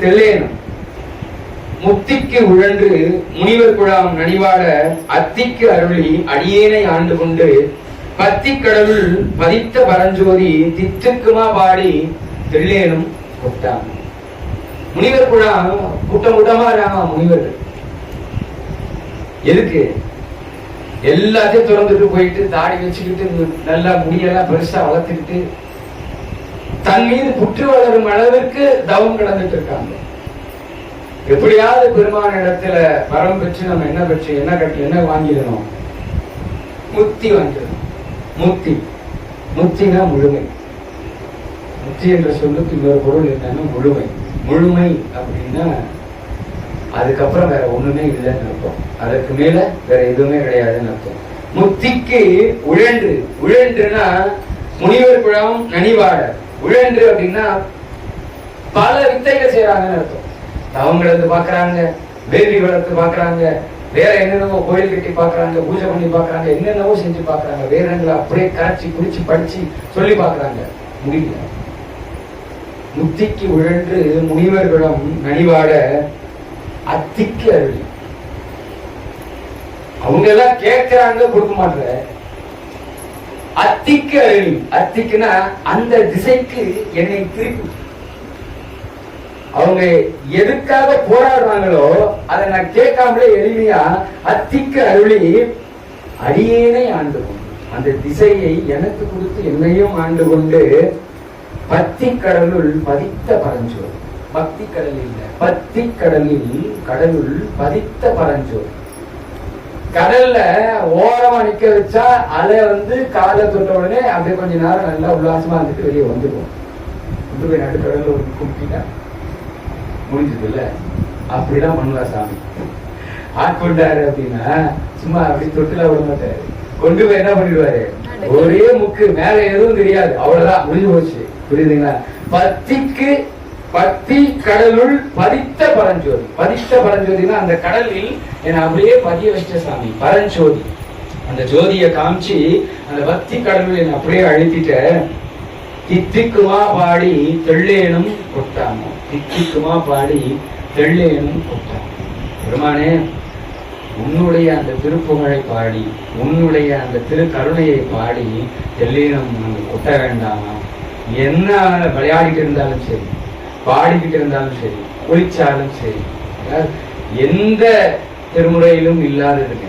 தெல்லேனும் முத்திக்கு உழன்று முனிவர் குழாம் நனிவாட அத்திக்கு அருளி அடியேனை ஆண்டு கொண்டு பத்தி கடவுள் பதித்த பரஞ்சோதி தித்துக்குமா பாடி தெல்லேனும் கொட்டான். முனிவர் குழாம் கூட்டம் கூட்டமா இருக்காங்க முனிவர்கள் எதுக்கு? எல்லாத்தையும் திறந்துட்டு போயிட்டு தாடி வச்சுக்கிட்டு நல்லா முடியெல்லாம் பெருசா வளர்த்துக்கிட்டு தன் மீது புற்று வளரும் அளவிற்கு தவம் கிடந்துட்டு இருக்காங்க எப்படியாவது பெருமான இடத்துல வரம் பெற்று நம்ம என்ன பெற்று என்ன கட்டி என்ன வாங்கிடணும்? முக்தி வாங்கிடணும். முக்தி முக்தினா முழுமை. முக்தி என்ற சொல்லுக்கு இன்னொரு பொருள் என்னன்னா முழுமை. முழுமை அப்படின்னா அதுக்கப்புறம் வேற ஒண்ணுமே இல்லைன்னு அர்த்தம். அதற்கு மேல வேற எதுவுமே கிடையாதுன்னு அர்த்தம். முக்திக்கு உழன்று. உழன்றுனா முனிவர் குழாம் நனிவாட உழன்று அப்படின்னா பல வித்தைகள் செய்யறாங்கன்னு அர்த்தம். தவம் கிடந்து பாக்குறாங்க வேலி வளர்த்து பாக்குறாங்க வேற என்னென்னவோ கோயில் கட்டி பாக்குறாங்க பூஜை பண்ணி பாக்குறாங்க என்னென்னவோ செஞ்சு பாக்குறாங்க வேதங்களை அப்படியே கரைச்சி குடிச்சு படிச்சு சொல்லி பாக்குறாங்க முடியல. முத்திக்கு உழன்று முனிவர்களும் நனிவாட அத்திக்கு அருள். அவங்க எல்லாம் கேட்கிறாங்க கொடுக்க மாட்டேற அத்திக்கு அருளி அத்திக்குன்னா அந்த திசைக்கு என்னை திருப்பி. அவங்க எதுக்காக போராடுறாங்களோ அதை நான் கேட்காமலே எளிமையா அத்திக்கு அருளி அடியேனை ஆண்டு அந்த திசையை எனக்கு கொடுத்து என்னையும் ஆண்டு கொண்டு பத்தி கடலுள் பதித்த பரஞ்சோர் பக்தி கடல் இல்ல. பத்தி கடலில் கடலுள் பதித்த பரஞ்சோர் கடல்ல ஓரமா நிக்க வச்சா அலை வந்து காலை தொட்ட உடனே அப்படியே கொஞ்ச நேரம் நல்லா உல்லாசமா இருந்துட்டு வெளியே வந்துடும். கொண்டு போய் நடுக்கடல்ல ஒரு கும்பிட்டா முடிஞ்சது இல்ல அப்படிதான் பண்ணுவார் சாமி. ஆட்கொண்டாரு அப்படின்னா சும்மா அப்படி தொட்டுல விட மாட்டாரு. கொண்டு போய் என்ன பண்ணிடுவாரு? ஒரே முக்கு மேல எதுவும் தெரியாது. அவ்வளவுதான் முடிஞ்சு போச்சு. புரியுதுங்களா? பத்திக்கு பத்தி கடலுள் பதித்த பரஞ்சோதி. பதித்த பரஞ்சோதினா அந்த கடலில் என்னை அப்படியே பதிய வச்ச சாமி பரஞ்சோதி. அந்த ஜோதியை காமிச்சு அந்த பக்தி கடலுள் என்னை அப்படியே அழுத்திட்ட தித்திக்குமா பாடி தெள்ளேனும் கொட்டாமோ. தித்திக்குமா பாடி தெள்ளேனும் கொட்டாமோ. பெருமானே உன்னுடைய அந்த திருப்புகழை பாடி உன்னுடைய அந்த திருக்கருணையை பாடி தெள்ளேனும் கொட்ட வேண்டாமா? என்ன விளையாடிட்டு இருந்தாலும் சரி. பாடிக்கிட்டு இருந்தாலும் சரி குளிச்சாலும் சரி எந்த திருமுறையிலும் இல்லாததுங்க.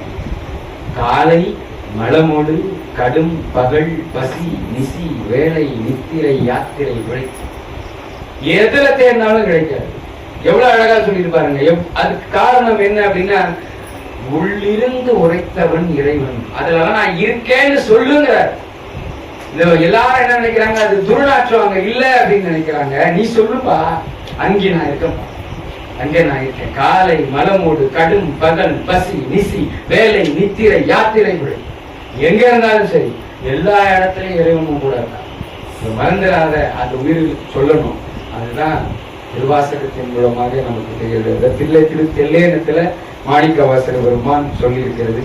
காலை மலமோடு கடும் பகல் பசி நிசி வேலை நித்திரை யாத்திரை உழைப்பு எதுல தேர்ந்தாலும் கிடைக்காது. எவ்வளவு அழகா சொல்லியிருப்பாருங்க எவ்- அதுக்கு காரணம் என்ன அப்படின்னா உள்ளிருந்து உரைத்தவன் இறைவன். அதுலதான் நான் இருக்கேன்னு சொல்லுங்கிறார். எல்லாரும் என்ன நினைக்கிறாங்க? அது துருநாற்றம் அங்க இல்ல அப்படின்னு நினைக்கிறாங்க. நீ சொல்லுப்பா. அங்கே நான் இருக்கப்பா அங்கே நான் இருக்கேன். காலை மலமோடு கடும் பகல் பசி நிசி வேலை நித்திரை யாத்திரை முறை எங்க இருந்தாலும் சரி எல்லா இடத்துலயும் இறைவனும் கூட இருக்கான். மறந்துடாத அந்த உயிர் சொல்லணும். அதுதான் திருவாசகத்தின் மூலமாக நமக்கு தெரிகிறது. தில்லை திரு தெல்லேனத்துல மாணிக்க வாசக பெருமான் சொல்லியிருக்கிறது.